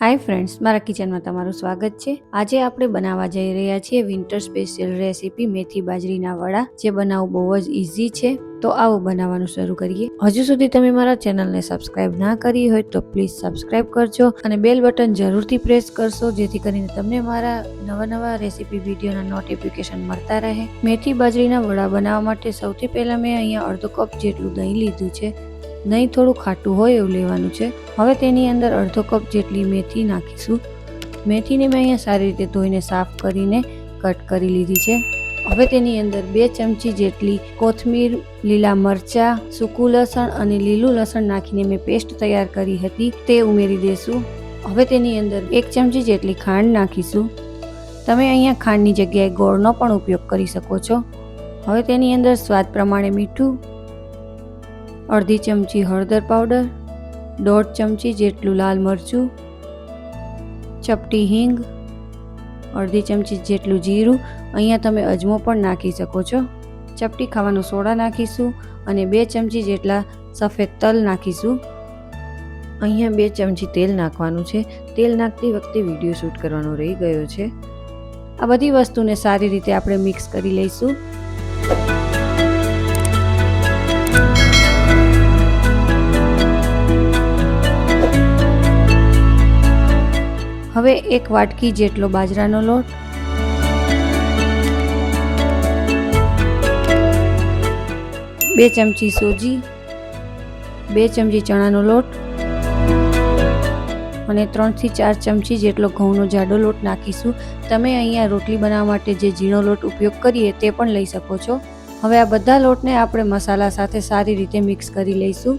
Hi friends, મારા કિચનમાં તમારું સ્વાગત છે. આજે આપણે બનાવવા જઈ રહ્યા છીએ વિન્ટર સ્પેશિયલ રેસીપી મેથી બાજરીના વડા. જે બનાવવું બહુ જ ઇઝી છે. તો આવો બનાવવાનું શરૂ કરીએ. હજુ સુધી તમે મારા ચેનલને સબસ્ક્રાઇબ ના કરી હોય તો પ્લીઝ સબસ્ક્રાઇબ કરજો અને બેલ બટન જરૂરથી પ્રેસ કરશો જેથી કરીને તમને મારા નવા નવા રેસીપી વિડીયોના નોટિફિકેશન મળતા રહે. મેથી બાજરીના વડા બનાવવા માટે સૌથી પહેલાં મેં અહીંયા અડધો કપ જેટલું દહીં લીધું છે. દહીં થોડું ખાટું હોય એવું લેવાનું છે. હવે તેની અંદર અડધો કપ જેટલી મેથી નાખીશું. મેથીને મેં અહીંયા સારી રીતે ધોઈને સાફ કરીને કટ કરી લીધી છે. હવે તેની અંદર બે ચમચી જેટલી કોથમીર, લીલા મરચાં, સૂકું લસણ અને લીલું લસણ નાખીને મેં પેસ્ટ તૈયાર કરી હતી. તે ઉમેરી દેશું. હવે તેની અંદર એક ચમચી જેટલી ખાંડ નાખીશું. તમે અહીંયા ખાંડની જગ્યાએ ગોળનો પણ ઉપયોગ કરી શકો છો. હવે તેની અંદર સ્વાદ પ્રમાણે મીઠું અડધી ચમચી હળદર પાવડર, દોઢ ચમચી જેટલું લાલ મરચું, ચપટી હિંગ, અડધી ચમચી જેટલું જીરું. અહીંયા તમે અજમો પણ નાખી શકો છો. ચપટી ખાવાનો સોડા નાખીશું અને બે ચમચી જેટલા સફેદ તલ નાખીશું. અહીંયા બે ચમચી તેલ નાખવાનું છે. તેલ નાખતી વખતે વીડિયો શૂટ કરવાનો રહી ગયો છે. આ બધી વસ્તુને સારી રીતે આપણે મિક્સ કરી લઈશું. હવે એક વાટકી જેટલો બાજરાનો લોટ. બે ચમચી સોજી, બે ચમચી ચણાનો લોટ અને ત્રણથી ચાર ચમચી જેટલો ઘઉંનો જાડો લોટ નાખીશું. તમે અહીંયા રોટલી બનાવવા માટે જે ઝીણો લોટ ઉપયોગ કરીએ તે પણ લઈ શકો છો. હવે આ બધા લોટને આપણે મસાલા સાથે સારી રીતે મિક્સ કરી લઈશું.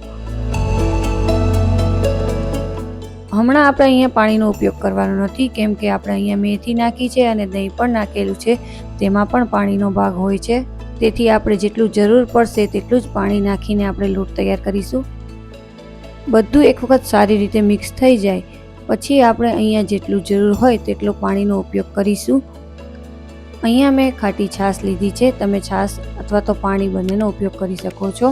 હમણાં આપણે અહીંયા પાણીનો ઉપયોગ કરવાનો નથી, કેમ કે આપણે અહીંયા મેથી નાખી છે અને દહીં પણ નાખેલું છે, તેમાં પણ પાણીનો ભાગ હોય છે. તેથી આપણે જેટલું જરૂર પડશે તેટલું જ પાણી નાખીને આપણે લોટ તૈયાર કરીશું. બધું એક વખત સારી રીતે મિક્સ થઈ જાય, પછી આપણે અહીંયા જેટલું જરૂર હોય તેટલો પાણીનો ઉપયોગ કરીશું. અહીંયા મેં ખાટી છાશ લીધી છે, તમે છાશ અથવા તો પાણી બંનેનો ઉપયોગ કરી શકો છો.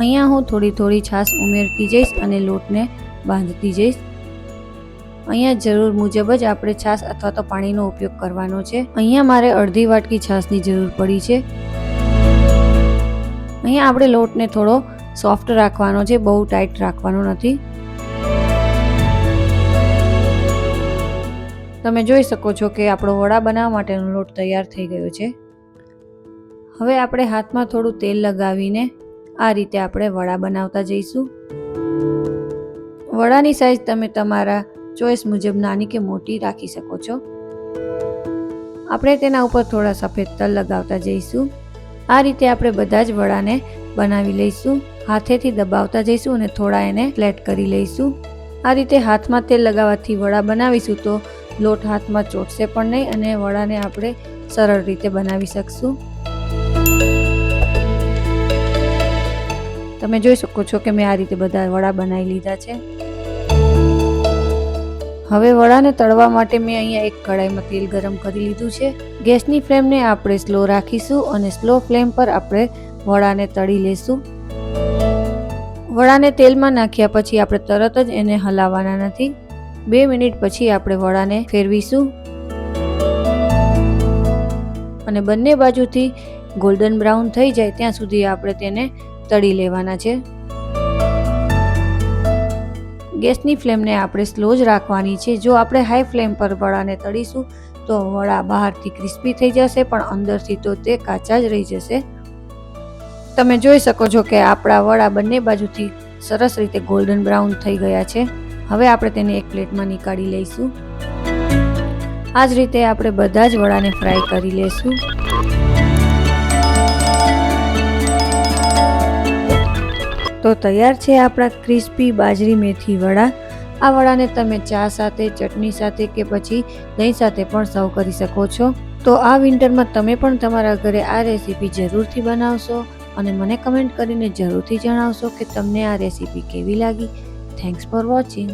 અહીંયા હું થોડી થોડી છાશ ઉમેરતી જઈશ અને લોટને બાંધતી જઈશ. અહીંયા જરૂર મુજબ જ આપણે છાશ અથવા તો પાણીનો ઉપયોગ કરવાનો છે. અહીંયા મારે અડધી વાટકી છાશની જરૂર પડી છે. અહીંયા આપણે લોટને થોડો સોફ્ટ રાખવાનો છે, બહુ ટાઈટ રાખવાનો નથી. તમે જોઈ શકો છો કે આપણો વડા બનાવવા માટેનો લોટ તૈયાર થઈ ગયો છે. હવે આપણે હાથમાં થોડું તેલ લગાવીને આ રીતે આપણે વડા બનાવતા જઈશું. વડાની સાઈઝ તમે તમારા ચોઈસ મુજબ નાની કે મોટી રાખી શકો છો. આપણે તેના ઉપર થોડા સફેદ તલ લગાવતા જઈશું. આ રીતે આપણે બધા જ વડાને બનાવી લઈશું. હાથેથી દબાવતા જઈશું અને થોડા એને ફ્લેટ કરી લઈશું. આ રીતે હાથમાં તેલ લગાવવાથી વડા બનાવીશું તો લોટ હાથમાં ચોટશે પણ નહીં અને વડાને આપણે સરળ રીતે બનાવી શકશું. તમે જોઈ શકો છો કે મેં આ રીતે બધા વડા બનાવી લીધા છે. હવે વડાને તળવા માટે મેં અહીંયા એક કઢાઈમાં તેલ ગરમ કરી લીધું છે. ગેસની ફ્લેમને આપણે સ્લો રાખીશું અને સ્લો ફ્લેમ પર આપણે વડાને તળી લેશું. વડાને તેલમાં નાખ્યા પછી આપણે તરત જ એને હલાવવાના નથી. બે મિનિટ પછી આપણે વડાને ફેરવીશું. અને બંને બાજુથી ગોલ્ડન બ્રાઉન થઈ જાય ત્યાં સુધી આપણે તેને તળી લેવાના છે. ગેસની ફ્લેમને આપણે સ્લો જ રાખવાની છે. જો આપણે હાઈ ફ્લેમ પર વડાને તળીશું, તો વડા બહારથી ક્રિસ્પી થઈ જશે, પણ અંદરથી તો તે કાચા જ રહી જશે. તમે જોઈ શકો છો કે આપણા વડા બંને બાજુથી સરસ રીતે ગોલ્ડન બ્રાઉન થઈ ગયા છે. હવે આપણે તેને એક પ્લેટમાં નીકાળી લઈશું. આ જ રીતે આપણે બધા જ વડાને ફ્રાય કરી લઈશું તો તૈયાર છે આપણા ક્રિસ્પી બાજરી મેથી વડા. આ વડાને તમે ચા સાથે, ચટણી સાથે કે પછી દહીં સાથે પણ સર્વ કરી શકો છો. તો આ વિન્ટરમાં તમે પણ તમારા ઘરે આ રેસીપી જરૂરથી બનાવશો અને મને કમેન્ટ કરીને જરૂરથી જણાવશો કે તમને આ રેસીપી કેવી લાગી. Thanks for watching